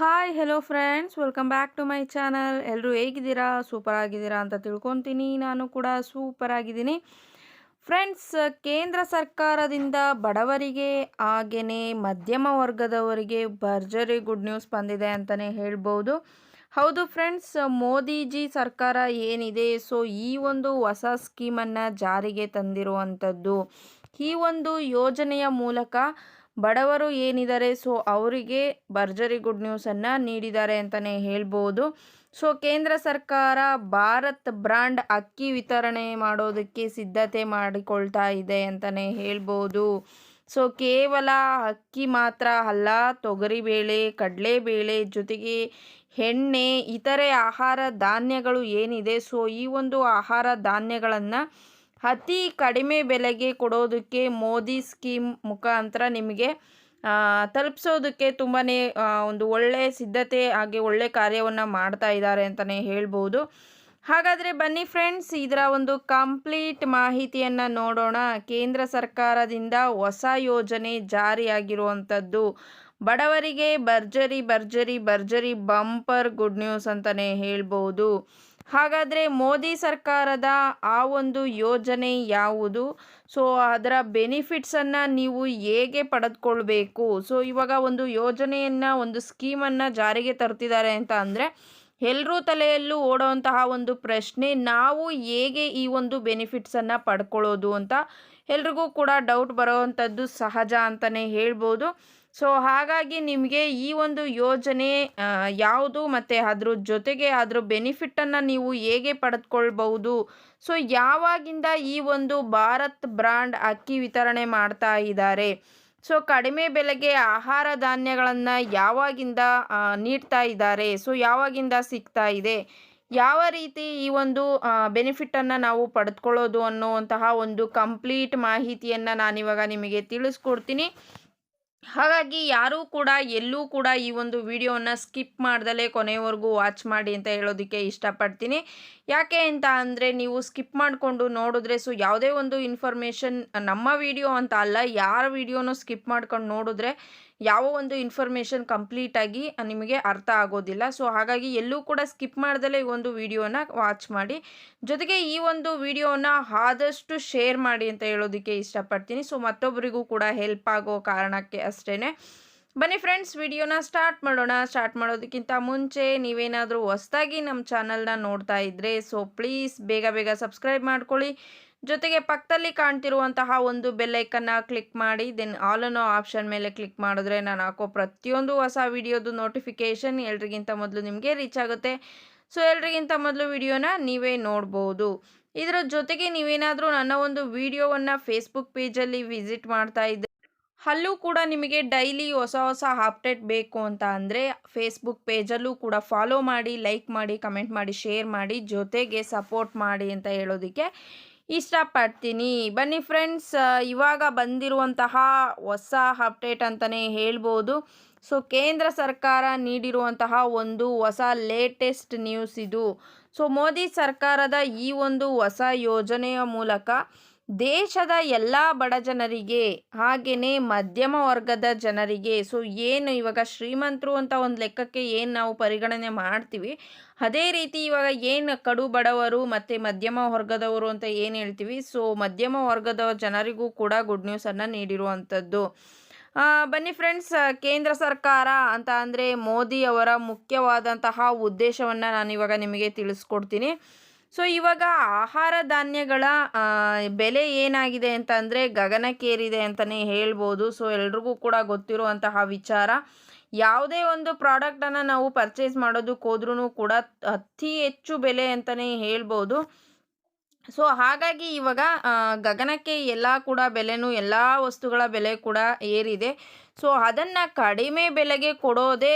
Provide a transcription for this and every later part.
Hi hello friends welcome back to my channel ಎಲ್ಲರೂ ಹೇಗಿದ್ದೀರಾ? Super ಆಗಿದ್ದೀರಾ ಅಂತ ತಿಳ್ಕೊತೀನಿ. ನಾನು ಕೂಡ ಸೂಪರ್ ಆಗಿದ್ದೀನಿ. ಫ್ರೆಂಡ್ಸ್ ಕೇಂದ್ರ ಸರ್ಕಾರದಿಂದ ಬಡವರಿಗೆ ಹಾಗೆಯೇ ಮಧ್ಯಮ ವರ್ಗದವರಿಗೆ ಭರ್ಜರಿ ಗುಡ್ ನ್ಯೂಸ್ ಬಂದಿದೆ ಅಂತಲೇ ಹೇಳ್ಬೋದು. ಹೌದು ಫ್ರೆಂಡ್ಸ್ ಮೋದಿಜಿ ಸರ್ಕಾರ ಏನಿದೆ? ಸೊ ಈ ಒಂದು ಹೊಸ ಸ್ಕೀಮನ್ನು ಜಾರಿಗೆ ತಂದಿರುವಂಥದ್ದು ಈ ಒಂದು ಯೋಜನೆಯ ಮೂಲಕ ಬಡವರು ಏನಿದ್ದಾರೆ, ಸೊ ಅವರಿಗೆ ಭರ್ಜರಿ ಗುಡ್ ನ್ಯೂಸನ್ನು ನೀಡಿದ್ದಾರೆ ಅಂತಲೇ ಹೇಳ್ಬೋದು. ಸೊ ಕೇಂದ್ರ ಸರ್ಕಾರ ಭಾರತ್ ಬ್ರಾಂಡ್ ಅಕ್ಕಿ ವಿತರಣೆ ಮಾಡೋದಕ್ಕೆ ಸಿದ್ಧತೆ ಮಾಡಿಕೊಳ್ತಾ ಇದೆ ಅಂತಲೇ ಹೇಳ್ಬೋದು. ಸೊ ಕೇವಲ ಅಕ್ಕಿ ಮಾತ್ರ ಅಲ್ಲ, ತೊಗರಿಬೇಳೆ, ಕಡಲೆಬೇಳೆ ಜೊತೆಗೆ ಎಣ್ಣೆ, ಇತರೆ ಆಹಾರ ಧಾನ್ಯಗಳು ಏನಿದೆ, ಸೊ ಈ ಒಂದು ಆಹಾರ ಧಾನ್ಯಗಳನ್ನು ಅತಿ ಕಡಿಮೆ ಬೆಲೆಗೆ ಕೊಡೋದಕ್ಕೆ ಮೋದಿ ಸ್ಕೀಮ್ ಮುಖಾಂತರ ನಿಮಗೆ ತಲುಪಿಸೋದಕ್ಕೆ ತುಂಬಾ ಒಂದು ಒಳ್ಳೆಯ ಸಿದ್ಧತೆ ಹಾಗೆ ಒಳ್ಳೆ ಕಾರ್ಯವನ್ನು ಮಾಡ್ತಾ ಇದ್ದಾರೆ ಅಂತಲೇ ಹೇಳ್ಬೋದು. ಹಾಗಾದರೆ ಬನ್ನಿ ಫ್ರೆಂಡ್ಸ್, ಇದರ ಒಂದು ಕಂಪ್ಲೀಟ್ ಮಾಹಿತಿಯನ್ನು ನೋಡೋಣ. ಕೇಂದ್ರ ಸರ್ಕಾರದಿಂದ ಹೊಸ ಯೋಜನೆ ಜಾರಿಯಾಗಿರುವಂಥದ್ದು. ಬಡವರಿಗೆ ಭರ್ಜರಿ ಭರ್ಜರಿ ಭರ್ಜರಿ ಬಂಪರ್ ಗುಡ್ ನ್ಯೂಸ್ ಅಂತಲೇ ಹೇಳ್ಬೋದು. ಹಾಗಾದರೆ ಮೋದಿ ಸರ್ಕಾರದ ಆ ಒಂದು ಯೋಜನೆ ಯಾವುದು? ಸೊ ಅದರ ಬೆನಿಫಿಟ್ಸನ್ನು ನೀವು ಹೇಗೆ ಪಡೆದುಕೊಳ್ಬೇಕು? ಸೊ ಇವಾಗ ಒಂದು ಯೋಜನೆಯನ್ನು, ಒಂದು ಸ್ಕೀಮನ್ನು ಜಾರಿಗೆ ತರ್ತಿದ್ದಾರೆ ಅಂತ ಅಂದರೆ ಎಲ್ಲರೂ ತಲೆಯಲ್ಲೂ ಓಡೋವಂತಹ ಒಂದು ಪ್ರಶ್ನೆ, ನಾವು ಹೇಗೆ ಈ ಒಂದು ಬೆನಿಫಿಟ್ಸನ್ನು ಪಡ್ಕೊಳ್ಳೋದು ಅಂತ ಎಲ್ರಿಗೂ ಕೂಡ ಡೌಟ್ ಬರೋವಂಥದ್ದು ಸಹಜ ಅಂತಲೇ ಹೇಳ್ಬೋದು. ಸೊ ಹಾಗಾಗಿ ನಿಮಗೆ ಈ ಒಂದು ಯೋಜನೆ ಯಾವುದು ಮತ್ತು ಅದ್ರ ಜೊತೆಗೆ ಅದ್ರ ಬೆನಿಫಿಟ್ಟನ್ನು ನೀವು ಹೇಗೆ ಪಡೆದುಕೊಳ್ಬಹುದು? ಸೊ ಯಾವಾಗಿಂದ ಈ ಒಂದು ಭಾರತ್ ಬ್ರ್ಯಾಂಡ್ ಅಕ್ಕಿ ವಿತರಣೆ ಮಾಡ್ತಾ ಇದ್ದಾರೆ? ಸೊ ಕಡಿಮೆ ಬೆಲೆಗೆ ಆಹಾರ ಧಾನ್ಯಗಳನ್ನು ಯಾವಾಗಿಂದ ನೀಡ್ತಾ ಇದ್ದಾರೆ? ಸೊ ಯಾವಾಗಿಂದ ಸಿಗ್ತಾ ಇದೆ? ಯಾವ ರೀತಿ ಈ ಒಂದು ಬೆನಿಫಿಟನ್ನು ನಾವು ಪಡೆದುಕೊಳ್ಳೋದು ಅನ್ನುವಂತಹ ಒಂದು ಕಂಪ್ಲೀಟ್ ಮಾಹಿತಿಯನ್ನು ನಾನಿವಾಗ ನಿಮಗೆ ತಿಳಿಸ್ಕೊಡ್ತೀನಿ. ಹಾಗಾಗಿ ಯಾರೂ ಕೂಡ, ಎಲ್ಲೂ ಕೂಡ ಈ ಒಂದು ವಿಡಿಯೋನ ಸ್ಕಿಪ್ ಮಾಡ್ದಲೇ ಕೊನೆಯವರೆಗೂ ವಾಚ್ ಮಾಡಿ ಅಂತ ಹೇಳೋದಕ್ಕೆ ಇಷ್ಟಪಡ್ತೀನಿ. ಯಾಕೆ ಅಂತ ಅಂದರೆ, ನೀವು ಸ್ಕಿಪ್ ಮಾಡಿಕೊಂಡು ನೋಡಿದ್ರೆ ಸೊ, ಯಾವುದೇ ಒಂದು ಇನ್ಫಾರ್ಮೇಷನ್ ನಮ್ಮ ವಿಡಿಯೋ ಅಂತ ಅಲ್ಲ, ಯಾರ ವಿಡಿಯೋನೂ ಸ್ಕಿಪ್ ಮಾಡ್ಕೊಂಡು ನೋಡಿದ್ರೆ ಯಾವ ಒಂದು ಇನ್ಫಾರ್ಮೇಷನ್ ಕಂಪ್ಲೀಟಾಗಿ ನಿಮಗೆ ಅರ್ಥ ಆಗೋದಿಲ್ಲ. ಸೊ ಹಾಗಾಗಿ ಎಲ್ಲೂ ಕೂಡ ಸ್ಕಿಪ್ ಮಾಡ್ದಲೇ ಈ ಒಂದು ವಿಡಿಯೋನ ವಾಚ್ ಮಾಡಿ. ಜೊತೆಗೆ ಈ ಒಂದು ವಿಡಿಯೋನ ಆದಷ್ಟು ಶೇರ್ ಮಾಡಿ ಅಂತ ಹೇಳೋದಕ್ಕೆ ಇಷ್ಟಪಡ್ತೀನಿ. ಸೊ ಮತ್ತೊಬ್ಬರಿಗೂ ಕೂಡ ಹೆಲ್ಪ್ ಆಗೋ ಕಾರಣಕ್ಕೆ ಅಷ್ಟೇ ಬನ್ನಿ ಫ್ರೆಂಡ್ಸ್ ವಿಡಿಯೋನ ಸ್ಟಾರ್ಟ್ ಮಾಡೋಣ. ಸ್ಟಾರ್ಟ್ ಮಾಡೋದಕ್ಕಿಂತ ಮುಂಚೆ ನೀವೇನಾದರೂ ಹೊಸ್ದಾಗಿ ನಮ್ಮ ಚಾನಲ್ನ ನೋಡ್ತಾ ಇದ್ದರೆ ಸೊ ಪ್ಲೀಸ್ ಬೇಗ ಬೇಗ ಸಬ್ಸ್ಕ್ರೈಬ್ ಮಾಡ್ಕೊಳ್ಳಿ. ಜೊತೆಗೆ ಪಕ್ಕದಲ್ಲಿ ಕಾಣ್ತಿರುವಂತಹ ಒಂದು ಬೆಲ್ಲೈಕನ್ನ ಕ್ಲಿಕ್ ಮಾಡಿ, ದೆನ್ ಆಲ್ ಅನ್ನೋ ಆಪ್ಷನ್ ಮೇಲೆ ಕ್ಲಿಕ್ ಮಾಡಿದ್ರೆ ನಾನು ಹಾಕೋ ಪ್ರತಿಯೊಂದು ಹೊಸ ವಿಡಿಯೋದು ನೋಟಿಫಿಕೇಷನ್ ಎಲ್ರಿಗಿಂತ ಮೊದಲು ನಿಮಗೆ ರೀಚ್ ಆಗುತ್ತೆ. ಸೊ, ಎಲ್ರಿಗಿಂತ ಮೊದಲು ವಿಡಿಯೋನ ನೀವೇ ನೋಡ್ಬೋದು. ಇದರ ಜೊತೆಗೆ ನೀವೇನಾದರೂ ನನ್ನ ಒಂದು ವಿಡಿಯೋವನ್ನು ಫೇಸ್ಬುಕ್ ಪೇಜಲ್ಲಿ ವಿಸಿಟ್ ಮಾಡ್ತಾ ಇದ್ದರೆ ಅಲ್ಲೂ ಕೂಡ ನಿಮಗೆ ಡೈಲಿ ಹೊಸ ಹೊಸ ಅಪ್ಡೇಟ್ ಬೇಕು ಅಂತ ಅಂದರೆ ಫೇಸ್ಬುಕ್ ಪೇಜಲ್ಲೂ ಕೂಡ ಫಾಲೋ ಮಾಡಿ ಲೈಕ್ ಮಾಡಿ ಕಮೆಂಟ್ ಮಾಡಿ ಶೇರ್ ಮಾಡಿ, ಜೊತೆಗೆ ಸಪೋರ್ಟ್ ಮಾಡಿ ಅಂತ ಹೇಳೋದಕ್ಕೆ ಇಷ್ಟಪಡ್ತೀನಿ. ಬನ್ನಿ ಫ್ರೆಂಡ್ಸ್ ಇವಾಗ ಬಂದಿರುವಂತಹ ಹೊಸ ಅಪ್ಡೇಟ್ ಅಂತಲೇ ಹೇಳ್ಬೋದು. ಸೊ, ಕೇಂದ್ರ ಸರ್ಕಾರ ನೀಡಿರುವಂತಹ ಒಂದು ಹೊಸ ಲೇಟೆಸ್ಟ್ ನ್ಯೂಸ್ ಇದು. ಸೊ, ಮೋದಿ ಸರ್ಕಾರದ ಈ ಒಂದು ಹೊಸ ಯೋಜನೆಯ ಮೂಲಕ ದೇಶದ ಎಲ್ಲ ಬಡ ಜನರಿಗೆ ಹಾಗೆಯೇ ಮಧ್ಯಮ ವರ್ಗದ ಜನರಿಗೆ ಸೊ ಏನು ಇವಾಗ ಶ್ರೀಮಂತರು ಅಂತ ಒಂದು ಲೆಕ್ಕಕ್ಕೆ ಏನು ನಾವು ಪರಿಗಣನೆ ಮಾಡ್ತೀವಿ? ಅದೇ ರೀತಿ ಇವಾಗ ಏನು ಕಡು ಬಡವರು ಮತ್ತು ಮಧ್ಯಮ ವರ್ಗದವರು ಅಂತ ಏನು ಹೇಳ್ತೀವಿ? ಸೊ ಮಧ್ಯಮ ವರ್ಗದ ಜನರಿಗೂ ಕೂಡ ಗುಡ್ ನ್ಯೂಸನ್ನು ನೀಡಿರುವಂಥದ್ದು ಬನ್ನಿ ಫ್ರೆಂಡ್ಸ್ ಕೇಂದ್ರ ಸರ್ಕಾರ ಅಂತ ಅಂದರೆ ಮೋದಿ ಅವರ ಮುಖ್ಯವಾದಂತಹ ಉದ್ದೇಶವನ್ನು ನಾನು ಇವಾಗ ನಿಮಗೆ ತಿಳಿಸ್ಕೊಡ್ತೀನಿ. ಸೊ, ಇವಾಗ ಆಹಾರ ಧಾನ್ಯಗಳ ಬೆಲೆ ಏನಾಗಿದೆ ಅಂತ ಅಂದರೆ ಗಗನಕ್ಕೇರಿದೆ ಅಂತಲೇ ಹೇಳ್ಬೋದು. ಸೊ, ಎಲ್ರಿಗೂ ಕೂಡ ಗೊತ್ತಿರುವಂತಹ ವಿಚಾರ. ಯಾವುದೇ ಒಂದು ಪ್ರಾಡಕ್ಟನ್ನು ನಾವು ಪರ್ಚೇಸ್ ಮಾಡೋದಕ್ಕೆ ಹೋದ್ರೂ ಕೂಡ ಅತಿ ಹೆಚ್ಚು ಬೆಲೆ ಅಂತಲೇ ಹೇಳ್ಬೋದು. ಸೊ, ಹಾಗಾಗಿ ಇವಾಗ ಗಗನಕ್ಕೆ ಎಲ್ಲ ಕೂಡ ಬೆಲೆನೂ ಎಲ್ಲ ವಸ್ತುಗಳ ಬೆಲೆ ಕೂಡ ಏರಿದೆ. ಸೊ, ಅದನ್ನು ಕಡಿಮೆ ಬೆಲೆಗೆ ಕೊಡೋದೇ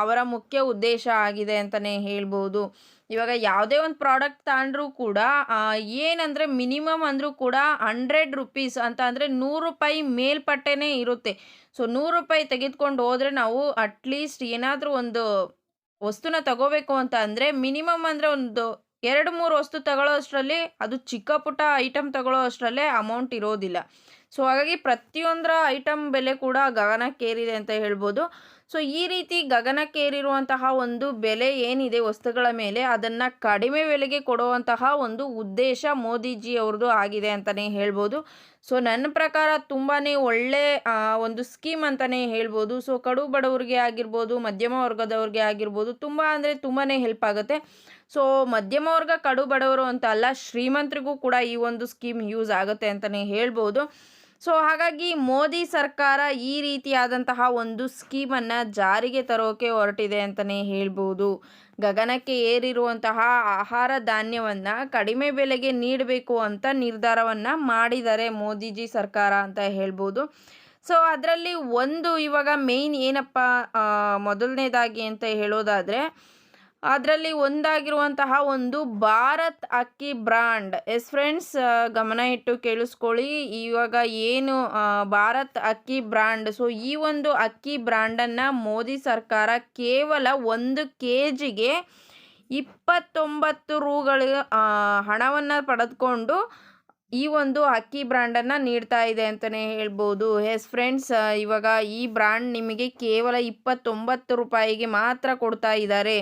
ಅವರ ಮುಖ್ಯ ಉದ್ದೇಶ ಆಗಿದೆ ಅಂತಲೇ ಹೇಳ್ಬೋದು. ಇವಾಗ ಯಾವುದೇ ಒಂದು ಪ್ರಾಡಕ್ಟ್ ತಗೊಂಡ್ರೂ ಕೂಡ ಏನಂದರೆ ಮಿನಿಮಮ್ ಅಂದರೂ ಕೂಡ ಹಂಡ್ರೆಡ್ ರುಪೀಸ್ ಅಂತ ಅಂದರೆ ನೂರು ರೂಪಾಯಿ ಮೇಲ್ಪಟ್ಟೆನೇ ಇರುತ್ತೆ. ಸೊ, ನೂರು ರೂಪಾಯಿ ತೆಗೆದುಕೊಂಡು ಹೋದರೆ ನಾವು ಅಟ್ಲೀಸ್ಟ್ ಏನಾದರೂ ಒಂದು ವಸ್ತುನ ತಗೋಬೇಕು ಅಂತ ಅಂದರೆ ಮಿನಿಮಮ್ ಅಂದರೆ ಒಂದು ಎರಡು ಮೂರು ವಸ್ತು ತಗೊಳ್ಳೋ ಅಷ್ಟರಲ್ಲಿ ಅದು ಚಿಕ್ಕ ಪುಟ್ಟ ಐಟಮ್ ತಗೊಳ್ಳೋ ಅಷ್ಟರಲ್ಲೇ ಅಮೌಂಟ್ ಇರೋದಿಲ್ಲ. ಸೊ, ಹಾಗಾಗಿ ಪ್ರತಿಯೊಂದರ ಐಟಮ್ ಬೆಲೆ ಕೂಡ ಗಗನಕ್ಕೇರಿದೆ ಅಂತ ಹೇಳ್ಬೋದು. ಸೊ, ಈ ರೀತಿ ಗಗನಕ್ಕೇರಿರುವಂತಹ ಒಂದು ಬೆಲೆ ಏನಿದೆ ವಸ್ತುಗಳ ಮೇಲೆ, ಅದನ್ನು ಕಡಿಮೆ ಬೆಲೆಗೆ ಕೊಡುವಂತಹ ಒಂದು ಉದ್ದೇಶ ಮೋದಿಜಿ ಅವ್ರದ್ದು ಆಗಿದೆ ಅಂತಲೇ ಹೇಳ್ಬೋದು. ಸೊ, ನನ್ನ ಪ್ರಕಾರ ತುಂಬಾ ಒಳ್ಳೆ ಒಂದು ಸ್ಕೀಮ್ ಅಂತಲೇ ಹೇಳ್ಬೋದು. ಸೊ, ಕಡು ಬಡವರಿಗೆ ಆಗಿರ್ಬೋದು, ಮಧ್ಯಮ ವರ್ಗದವ್ರಿಗೆ ಆಗಿರ್ಬೋದು, ತುಂಬ ಅಂದರೆ ತುಂಬಾ ಹೆಲ್ಪ್ ಆಗುತ್ತೆ. ಸೊ, ಮಧ್ಯಮ ವರ್ಗ, ಕಡು ಬಡವರು ಅಂತ ಅಲ್ಲ, ಶ್ರೀಮಂತರಿಗೂ ಕೂಡ ಈ ಒಂದು ಸ್ಕೀಮ್ ಯೂಸ್ ಆಗುತ್ತೆ ಅಂತಲೇ ಹೇಳ್ಬೋದು. ಸೊ ಹಾಗಾಗಿ ಮೋದಿ ಸರ್ಕಾರ ಈ ರೀತಿಯಾದಂತಹ ಒಂದು ಸ್ಕೀಮನ್ನು ಜಾರಿಗೆ ತರೋಕೆ ಹೊರಟಿದೆ ಅಂತಲೇ ಹೇಳ್ಬೋದು. ಗಗನಕ್ಕೆ ಏರಿರುವಂತಹ ಆಹಾರ ಧಾನ್ಯವನ್ನು ಕಡಿಮೆ ಬೆಲೆಗೆ ನೀಡಬೇಕು ಅಂತ ನಿರ್ಧಾರವನ್ನು ಮಾಡಿದ್ದಾರೆ ಮೋದಿಜಿ ಸರ್ಕಾರ ಅಂತ ಹೇಳ್ಬೋದು. ಸೊ ಅದರಲ್ಲಿ ಒಂದು ಇವಾಗ ಮೇಯ್ನ್ ಏನಪ್ಪ ಮೊದಲನೇದಾಗಿ ಅಂತ ಹೇಳೋದಾದರೆ ಅದರಲ್ಲಿ ಒಂದಾಗಿರುವಂತಹ ಒಂದು ಭಾರತ್ ಅಕ್ಕಿ ಬ್ರ್ಯಾಂಡ್ ಎಸ್ ಫ್ರೆಂಡ್ಸ್ ಗಮನ ಇಟ್ಟು ಕೇಳಿಸ್ಕೊಳ್ಳಿ. ಇವಾಗ ಏನು ಭಾರತ್ ಅಕ್ಕಿ ಬ್ರ್ಯಾಂಡ್ ಸೊ, ಈ ಒಂದು ಅಕ್ಕಿ ಬ್ರ್ಯಾಂಡನ್ನು ಮೋದಿ ಸರ್ಕಾರ ಕೇವಲ ಒಂದು ಕೆ ಜಿಗೆ ಇಪ್ಪತ್ತೊಂಬತ್ತು ರೂಗಳು ಹಣವನ್ನು ಪಡೆದುಕೊಂಡು ಈ ಒಂದು ಅಕ್ಕಿ ಬ್ರ್ಯಾಂಡನ್ನು ನೀಡ್ತಾ ಇದೆ ಅಂತಲೇ ಹೇಳ್ಬೋದು. ಎಸ್ ಫ್ರೆಂಡ್ಸ್ ಇವಾಗ ಈ ಬ್ರ್ಯಾಂಡ್ ನಿಮಗೆ ಕೇವಲ ಇಪ್ಪತ್ತೊಂಬತ್ತು ರೂಪಾಯಿಗೆ ಮಾತ್ರ ಕೊಡ್ತಾ ಇದ್ದಾರೆ.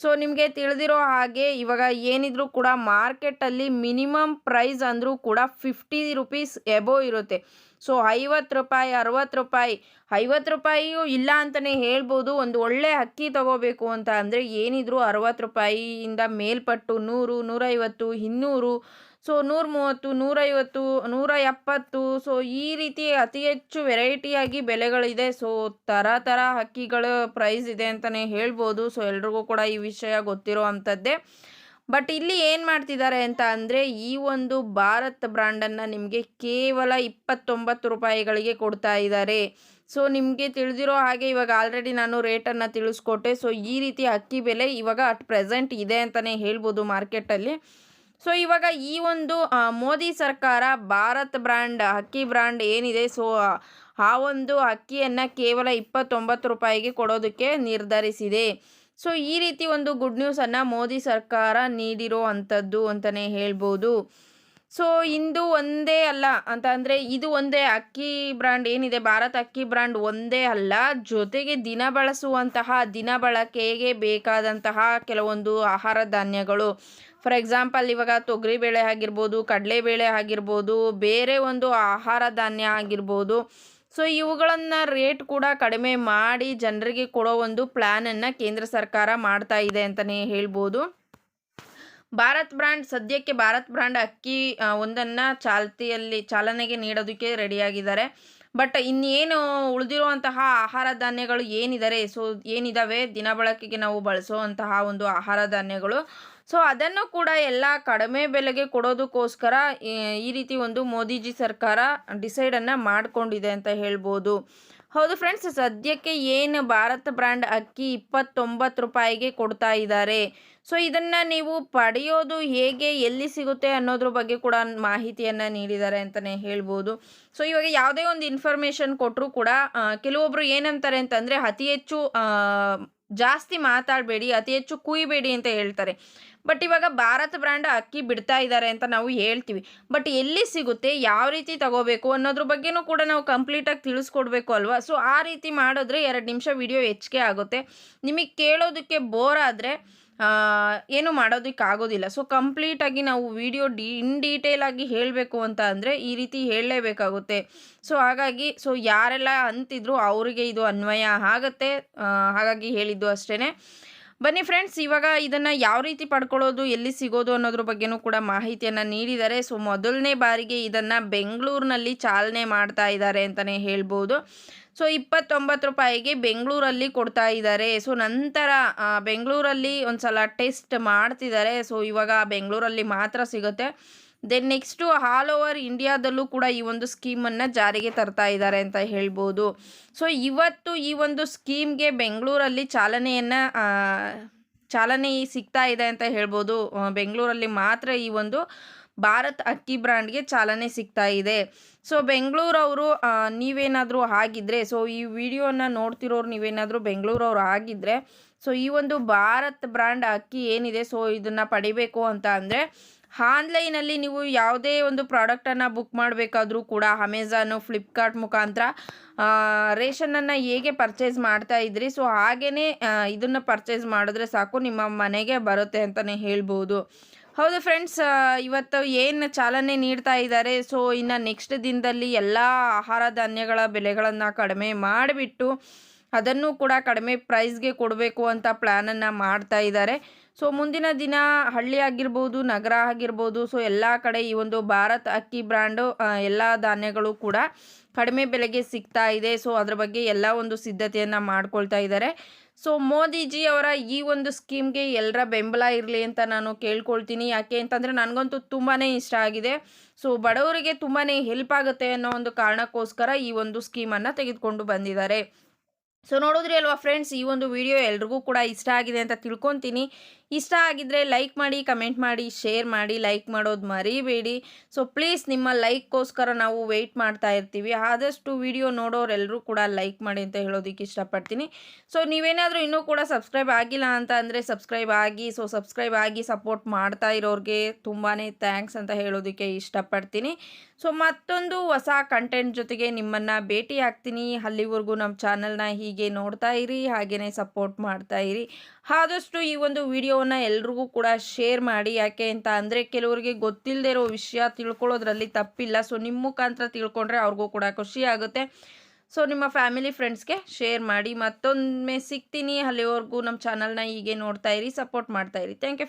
ಸೊ ನಿಮಗೆ ತಿಳಿದಿರೋ ಹಾಗೆ ಇವಾಗ ಏನಿದ್ರೂ ಕೂಡ ಮಾರ್ಕೆಟಲ್ಲಿ ಮಿನಿಮಮ್ ಪ್ರೈಸ್ ಅಂದರೂ ಕೂಡ ಫಿಫ್ಟಿ ರುಪೀಸ್ ಎಬೋ ಇರುತ್ತೆ. ಸೊ ಐವತ್ತು ರೂಪಾಯಿ, ಅರವತ್ತು ರೂಪಾಯಿ, ಐವತ್ತು ರೂಪಾಯಿಯೂ ಇಲ್ಲ ಅಂತಲೇ ಹೇಳ್ಬೋದು. ಒಂದು ಒಳ್ಳೆ ಅಕ್ಕಿ ತಗೋಬೇಕು ಅಂತ ಅಂದರೆ ಏನಿದ್ರು ಅರವತ್ತು ರೂಪಾಯಿಯಿಂದ ಮೇಲ್ಪಟ್ಟು ನೂರು, ನೂರೈವತ್ತು, ಇನ್ನೂರು ಸೊ ನೂರ ಮೂವತ್ತು ನೂರೈವತ್ತು ನೂರ ಎಪ್ಪತ್ತು ಸೊ ಈ ರೀತಿ ಅತಿ ಹೆಚ್ಚು ವೆರೈಟಿಯಾಗಿ ಬೆಲೆಗಳಿದೆ. ಸೊ ಥರ ಥರ ಹಕ್ಕಿಗಳ ಪ್ರೈಸ್ ಇದೆ ಅಂತಲೇ ಹೇಳ್ಬೋದು. ಸೊ ಎಲ್ರಿಗೂ ಕೂಡ ಈ ವಿಷಯ ಗೊತ್ತಿರೋ ಅಂಥದ್ದೇ. ಬಟ್ ಇಲ್ಲಿ ಏನು ಮಾಡ್ತಿದ್ದಾರೆ ಅಂತ ಅಂದರೆ, ಈ ಒಂದು ಭಾರತ್ ಬ್ರ್ಯಾಂಡನ್ನು ನಿಮಗೆ ಕೇವಲ ಇಪ್ಪತ್ತೊಂಬತ್ತು ರೂಪಾಯಿಗಳಿಗೆ ಕೊಡ್ತಾ ಇದ್ದಾರೆ. ಸೊ ನಿಮಗೆ ತಿಳಿದಿರೋ ಹಾಗೆ ಇವಾಗ ಆಲ್ರೆಡಿ ನಾನು ರೇಟನ್ನು ತಿಳಿಸ್ಕೊಟ್ಟೆ. ಸೊ ಈ ರೀತಿ ಅಕ್ಕಿ ಬೆಲೆ ಇವಾಗ ಅಟ್ ಪ್ರೆಸೆಂಟ್ ಇದೆ ಅಂತಲೇ ಹೇಳ್ಬೋದು ಮಾರ್ಕೆಟಲ್ಲಿ ಸೊ ಇವಾಗ ಈ ಒಂದು ಮೋದಿ ಸರ್ಕಾರ ಭಾರತ್ ಬ್ರ್ಯಾಂಡ್ ಅಕ್ಕಿ ಬ್ರ್ಯಾಂಡ್ ಏನಿದೆ, ಸೊ, ಆ ಒಂದು ಅಕ್ಕಿಯನ್ನು ಕೇವಲ ಇಪ್ಪತ್ತೊಂಬತ್ತು ರೂಪಾಯಿಗೆ ಕೊಡೋದಕ್ಕೆ ನಿರ್ಧರಿಸಿದೆ. ಸೊ ಈ ರೀತಿ ಒಂದು ಗುಡ್ ನ್ಯೂಸನ್ನು ಮೋದಿ ಸರ್ಕಾರ ನೀಡಿರೋ ಅಂಥದ್ದು ಅಂತಲೇ ಹೇಳ್ಬೋದು. ಸೊ ಇಂದು ಒಂದೇ ಅಲ್ಲ, ಅಂತ ಅಂದರೆ ಇದು ಒಂದೇ ಅಕ್ಕಿ ಬ್ರ್ಯಾಂಡ್ ಏನಿದೆ, ಭಾರತ್ ಅಕ್ಕಿ ಬ್ರ್ಯಾಂಡ್ ಒಂದೇ ಅಲ್ಲ, ಜೊತೆಗೆ ದಿನ ಬಳಸುವಂತಹ ದಿನ ಬಳಕೆಗೆ ಬೇಕಾದಂತಹ ಕೆಲವೊಂದು ಆಹಾರ ಧಾನ್ಯಗಳು. ಫಾರ್ ಎಕ್ಸಾಂಪಲ್ ಇವಾಗ ತೊಗರಿಬೇಳೆ ಆಗಿರ್ಬೋದು ಕಡಲೆಬೇಳೆ ಆಗಿರ್ಬೋದು, ಬೇರೆ ಒಂದು ಆಹಾರ ಧಾನ್ಯ ಆಗಿರ್ಬೋದು. ಸೊ ಇವುಗಳನ್ನು ರೇಟ್ ಕೂಡ ಕಡಿಮೆ ಮಾಡಿ ಜನರಿಗೆ ಕೊಡೋ ಒಂದು ಪ್ಲ್ಯಾನನ್ನು ಕೇಂದ್ರ ಸರ್ಕಾರ ಮಾಡ್ತಾ ಇದೆ ಅಂತಲೇ ಹೇಳ್ಬೋದು. ಭಾರತ್ ಬ್ರ್ಯಾಂಡ್ ಸದ್ಯಕ್ಕೆ ಭಾರತ್ ಬ್ರ್ಯಾಂಡ್ ಅಕ್ಕಿ ಒಂದನ್ನು ಚಾಲ್ತಿಯಲ್ಲಿ, ಚಾಲನೆಗೆ ನೀಡೋದಕ್ಕೆ ರೆಡಿಯಾಗಿದ್ದಾರೆ ಬಟ್ ಇನ್ನೇನು ಉಳಿದಿರುವಂತಹ ಆಹಾರ ಧಾನ್ಯಗಳು ಏನಿದ್ದಾರೆ ಸೊ ಏನಿದಾವೆ? ದಿನ ಬಳಕೆಗೆ ನಾವು ಬಳಸುವಂತಹ ಒಂದು ಆಹಾರ ಧಾನ್ಯಗಳು. ಸೊ ಅದನ್ನು ಕೂಡ ಎಲ್ಲ ಕಡಿಮೆ ಬೆಲೆಗೆ ಕೊಡೋದಕ್ಕೋಸ್ಕರ, ಈ ರೀತಿ ಒಂದು ಮೋದಿಜಿ ಸರ್ಕಾರ ಡಿಸೈಡನ್ನು ಮಾಡಿಕೊಂಡಿದೆ ಅಂತ ಹೇಳ್ಬೋದು. ಹೌದು ಫ್ರೆಂಡ್ಸ್ ಸದ್ಯಕ್ಕೆ ಏನು ಭಾರತ್ ಬ್ರ್ಯಾಂಡ್ ಅಕ್ಕಿ ಇಪ್ಪತ್ತೊಂಬತ್ತು ರೂಪಾಯಿಗೆ ಕೊಡ್ತಾ ಇದ್ದಾರೆ. ಸೊ ಇದನ್ನು ನೀವು ಪಡೆಯೋದು ಹೇಗೆ, ಎಲ್ಲಿ ಸಿಗುತ್ತೆ ಅನ್ನೋದ್ರ ಬಗ್ಗೆ ಕೂಡ ಮಾಹಿತಿಯನ್ನು ನೀಡಿದ್ದಾರೆ ಅಂತಲೇ ಹೇಳ್ಬೋದು. ಸೊ ಇವಾಗ ಯಾವುದೇ ಒಂದು ಇನ್ಫಾರ್ಮೇಷನ್ ಕೊಟ್ಟರು ಕೂಡ ಕೆಲವೊಬ್ಬರು ಏನಂತಾರೆ ಅಂತಂದರೆ ಅತಿ ಹೆಚ್ಚು ಜಾಸ್ತಿ ಮಾತಾಡಬೇಡಿ, ಅತಿ ಹೆಚ್ಚು ಕುಯ್ಬೇಡಿ ಅಂತ ಹೇಳ್ತಾರೆ. ಬಟ್ ಇವಾಗ ಭಾರತ್ ಬ್ರ್ಯಾಂಡ್ ಅಕ್ಕಿ ಬಿಡ್ತಾ ಇದ್ದಾರೆ ಅಂತ ನಾವು ಹೇಳ್ತೀವಿ. ಬಟ್ ಎಲ್ಲಿ ಸಿಗುತ್ತೆ, ಯಾವ ರೀತಿ ತಗೋಬೇಕು ಅನ್ನೋದ್ರ ಬಗ್ಗೆನೂ ಕೂಡ ನಾವು ಕಂಪ್ಲೀಟಾಗಿ ತಿಳಿಸ್ಕೊಡ್ಬೇಕು ಅಲ್ವಾ? ಸೊ ಆ ರೀತಿ ಮಾಡಿದ್ರೆ ಎರಡು ನಿಮಿಷ ವಿಡಿಯೋ ಹೆಚ್ಚಿಗೆ ಆಗುತ್ತೆ. ನಿಮಗೆ ಕೇಳೋದಕ್ಕೆ ಬೋರ್ ಆದರೆ ಏನು ಮಾಡೋದಕ್ಕೆ ಆಗೋದಿಲ್ಲ. ಸೊ ಕಂಪ್ಲೀಟಾಗಿ ನಾವು ವಿಡಿಯೋ ಡಿ ಇನ್ ಡೀಟೇಲ್ ಆಗಿ ಹೇಳಬೇಕು ಅಂತ ಅಂದರೆ ಈ ರೀತಿ ಹೇಳಲೇಬೇಕಾಗುತ್ತೆ. ಸೊ ಹಾಗಾಗಿ ಸೊ ಯಾರೆಲ್ಲ ಅಂತಿದ್ರು ಅವರಿಗೆ ಇದು ಅನ್ವಯ ಆಗುತ್ತೆ. ಹಾಗಾಗಿ ಹೇಳಿದ್ದು ಅಷ್ಟೇ ಬನ್ನಿ ಫ್ರೆಂಡ್ಸ್, ಇವಾಗ ಇದನ್ನು ಯಾವ ರೀತಿ ಪಡ್ಕೊಳ್ಳೋದು, ಎಲ್ಲಿ ಸಿಗೋದು ಅನ್ನೋದ್ರ ಬಗ್ಗೆನೂ ಕೂಡ ಮಾಹಿತಿಯನ್ನು ನೀಡಿದ್ದಾರೆ. ಸೊ, ಮೊದಲನೇ ಬಾರಿಗೆ ಇದನ್ನು ಬೆಂಗಳೂರಿನಲ್ಲಿ ಚಾಲನೆ ಮಾಡ್ತಾ ಇದ್ದಾರೆ ಅಂತಲೇ ಹೇಳ್ಬೋದು. ಸೊ, ಇಪ್ಪತ್ತೊಂಬತ್ತು ರೂಪಾಯಿಗೆ ಬೆಂಗಳೂರಲ್ಲಿ ಕೊಡ್ತಾ ಇದ್ದಾರೆ. ಸೊ, ನಂತರ ಬೆಂಗಳೂರಲ್ಲಿ ಒಂದು ಸಲ ಟೆಸ್ಟ್ ಮಾಡ್ತಿದ್ದಾರೆ. ಸೊ, ಇವಾಗ ಬೆಂಗಳೂರಲ್ಲಿ ಮಾತ್ರ ಸಿಗುತ್ತೆ. ದೆನ್ ನೆಕ್ಸ್ಟು ಆಲ್ ಓವರ್ ಇಂಡಿಯಾದಲ್ಲೂ ಕೂಡ ಈ ಒಂದು ಸ್ಕೀಮನ್ನು ಜಾರಿಗೆ ತರ್ತಾ ಇದ್ದಾರೆ ಅಂತ ಹೇಳ್ಬೋದು. ಸೊ ಇವತ್ತು ಈ ಒಂದು ಸ್ಕೀಮ್ಗೆ ಬೆಂಗಳೂರಲ್ಲಿ ಚಾಲನೆಯನ್ನು ಚಾಲನೆ ಸಿಗ್ತಾ ಇದೆ ಅಂತ ಹೇಳ್ಬೋದು. ಬೆಂಗಳೂರಲ್ಲಿ ಮಾತ್ರ ಈ ಒಂದು ಭಾರತ್ ಅಕ್ಕಿ ಬ್ರ್ಯಾಂಡ್ಗೆ ಚಾಲನೆ ಸಿಗ್ತಾ ಇದೆ. ಸೊ ಬೆಂಗಳೂರವರು ನೀವೇನಾದರೂ ಆಗಿದ್ದರೆ ಸೊ ಈ ವಿಡಿಯೋನ ನೋಡ್ತಿರೋರು ನೀವೇನಾದರೂ ಬೆಂಗಳೂರವ್ರು ಆಗಿದ್ದರೆ ಸೊ ಈ ಒಂದು ಭಾರತ್ ಬ್ರ್ಯಾಂಡ್ ಅಕ್ಕಿ ಏನಿದೆ ಸೊ ಇದನ್ನು ಪಡಿಬೇಕು ಅಂತ ಅಂದರೆ ಆನ್ಲೈನಲ್ಲಿ ನೀವು ಯಾವುದೇ ಒಂದು ಪ್ರಾಡಕ್ಟನ್ನು ಬುಕ್ ಮಾಡಬೇಕಾದ್ರೂ ಕೂಡ ಅಮೆಝಾನು ಫ್ಲಿಪ್ಕಾರ್ಟ್ ಮುಖಾಂತರ ರೇಷನನ್ನು ಹೇಗೆ ಪರ್ಚೇಸ್ ಮಾಡ್ತಾ ಇದ್ರಿ? ಸೊ ಹಾಗೆಯೇ ಇದನ್ನು ಪರ್ಚೇಸ್ ಮಾಡಿದ್ರೆ ಸಾಕು, ನಿಮ್ಮ ಮನೆಗೆ ಬರುತ್ತೆ ಅಂತಲೇ ಹೇಳ್ಬೋದು. ಹೌದು ಫ್ರೆಂಡ್ಸ್ ಇವತ್ತು ಏನು ಚಾಲನೆ ನೀಡ್ತಾ ಇದ್ದಾರೆ? ಸೊ, ಇನ್ನು ನೆಕ್ಸ್ಟ್ ದಿನದಲ್ಲಿ ಎಲ್ಲ ಆಹಾರ ಧಾನ್ಯಗಳ ಬೆಲೆಗಳನ್ನು ಕಡಿಮೆ ಮಾಡಿಬಿಟ್ಟು ಅದನ್ನು ಕೂಡ ಕಡಿಮೆ ಪ್ರೈಸ್ಗೆ ಕೊಡಬೇಕು ಅಂತ ಪ್ಲ್ಯಾನನ್ನು ಮಾಡ್ತಾ ಇದ್ದಾರೆ. ಸೊ ಮುಂದಿನ ದಿನ ಹಳ್ಳಿ ಆಗಿರ್ಬೋದು, ನಗರ ಆಗಿರ್ಬೋದು ಸೊ ಎಲ್ಲ ಕಡೆ ಈ ಒಂದು ಭಾರತ್ ಅಕ್ಕಿ ಬ್ರ್ಯಾಂಡು ಎಲ್ಲ ಧಾನ್ಯಗಳು ಕೂಡ ಕಡಿಮೆ ಬೆಲೆಗೆ ಸಿಗ್ತಾ ಇದೆ. ಸೊ ಅದ್ರ ಬಗ್ಗೆ ಎಲ್ಲ ಒಂದು ಸಿದ್ಧತೆಯನ್ನು ಮಾಡ್ಕೊಳ್ತಾ ಇದ್ದಾರೆ ಸೊ ಮೋದಿಜಿ ಅವರ ಈ ಒಂದು ಸ್ಕೀಮ್ಗೆ ಎಲ್ಲರ ಬೆಂಬಲ ಇರಲಿ ಅಂತ ನಾನು ಕೇಳ್ಕೊಳ್ತೀನಿ. ಯಾಕೆ ಅಂತಂದರೆ ನನಗಂತೂ ತುಂಬಾ ಇಷ್ಟ ಆಗಿದೆ. ಸೊ ಬಡವರಿಗೆ ತುಂಬಾ ಹೆಲ್ಪ್ ಆಗುತ್ತೆ ಅನ್ನೋ ಒಂದು ಕಾರಣಕ್ಕೋಸ್ಕರ ಈ ಒಂದು ಸ್ಕೀಮನ್ನು ತೆಗೆದುಕೊಂಡು ಬಂದಿದ್ದಾರೆ. ಸೊ ನೋಡಿದ್ರಿ ಅಲ್ವಾ ಫ್ರೆಂಡ್ಸ್ ಈ ಒಂದು ವಿಡಿಯೋ ಎಲ್ರಿಗೂ ಕೂಡ ಇಷ್ಟ ಆಗಿದೆ ಅಂತ ತಿಳ್ಕೊತೀನಿ. ಇಷ್ಟ ಆಗಿದ್ದರೆ ಲೈಕ್ ಮಾಡಿ ಕಮೆಂಟ್ ಮಾಡಿ ಶೇರ್ ಮಾಡಿ ಲೈಕ್ ಮಾಡೋದು ಮರಿಬೇಡಿ. ಸೊ ಪ್ಲೀಸ್ ನಿಮ್ಮ ಲೈಕ್ಗೋಸ್ಕರ ನಾವು ವೆಯ್ಟ್ ಮಾಡ್ತಾ ಇರ್ತೀವಿ. ಆದಷ್ಟು ವಿಡಿಯೋ ನೋಡೋರೆಲ್ಲರೂ ಕೂಡ ಲೈಕ್ ಮಾಡಿ ಅಂತ ಹೇಳೋದಕ್ಕೆ ಇಷ್ಟಪಡ್ತೀನಿ. ಸೊ ನೀವೇನಾದರೂ ಇನ್ನೂ ಕೂಡ ಸಬ್ಸ್ಕ್ರೈಬ್ ಆಗಿಲ್ಲ ಅಂತ ಅಂದರೆ ಸಬ್ಸ್ಕ್ರೈಬ್ ಆಗಿ ಸೊ ಸಬ್ಸ್ಕ್ರೈಬ್ ಆಗಿ ಸಪೋರ್ಟ್ ಮಾಡ್ತಾ ಇರೋರಿಗೆ ತುಂಬಾ ಥ್ಯಾಂಕ್ಸ್ ಅಂತ ಹೇಳೋದಕ್ಕೆ ಇಷ್ಟಪಡ್ತೀನಿ. ಸೊ ಮತ್ತೊಂದು ಹೊಸ ಕಂಟೆಂಟ್ ಜೊತೆಗೆ ನಿಮ್ಮನ್ನು ಭೇಟಿ ಆಗ್ತೀನಿ. ಅಲ್ಲಿವರೆಗೂ ನಮ್ಮ ಚಾನಲ್ನ ಹೀಗೆ ನೋಡ್ತಾ ಇರಿ ಹಾಗೆಯೇ ಸಪೋರ್ಟ್ ಮಾಡ್ತಾ ಇರಿ. ಆದಷ್ಟು ಈ ಒಂದು ವಿಡಿಯೋವನ್ನು ಎಲ್ರಿಗೂ ಕೂಡ ಶೇರ್ ಮಾಡಿ. ಯಾಕೆ ಅಂತ ಅಂದರೆ ಕೆಲವರಿಗೆ ಗೊತ್ತಿಲ್ಲದೆ ಇರೋ ವಿಷಯ ತಿಳ್ಕೊಳ್ಳೋದ್ರಲ್ಲಿ ತಪ್ಪಿಲ್ಲ. ಸೊ ನಿಮ್ಮ ಮುಖಾಂತರ ತಿಳ್ಕೊಂಡ್ರೆ ಅವ್ರಿಗೂ ಕೂಡ ಖುಷಿ ಆಗುತ್ತೆ. ಸೊ ನಿಮ್ಮ ಫ್ಯಾಮಿಲಿ ಫ್ರೆಂಡ್ಸ್ಗೆ ಶೇರ್ ಮಾಡಿ. ಮತ್ತೊಮ್ಮೆ ಸಿಗ್ತೀನಿ. ಅಲ್ಲಿವರೆಗೂ ನಮ್ಮ ಚಾನಲ್ನ ಹೀಗೆ ನೋಡ್ತಾ ಇರಿ, ಸಪೋರ್ಟ್ ಮಾಡ್ತಾ ಇರಿ. Thank you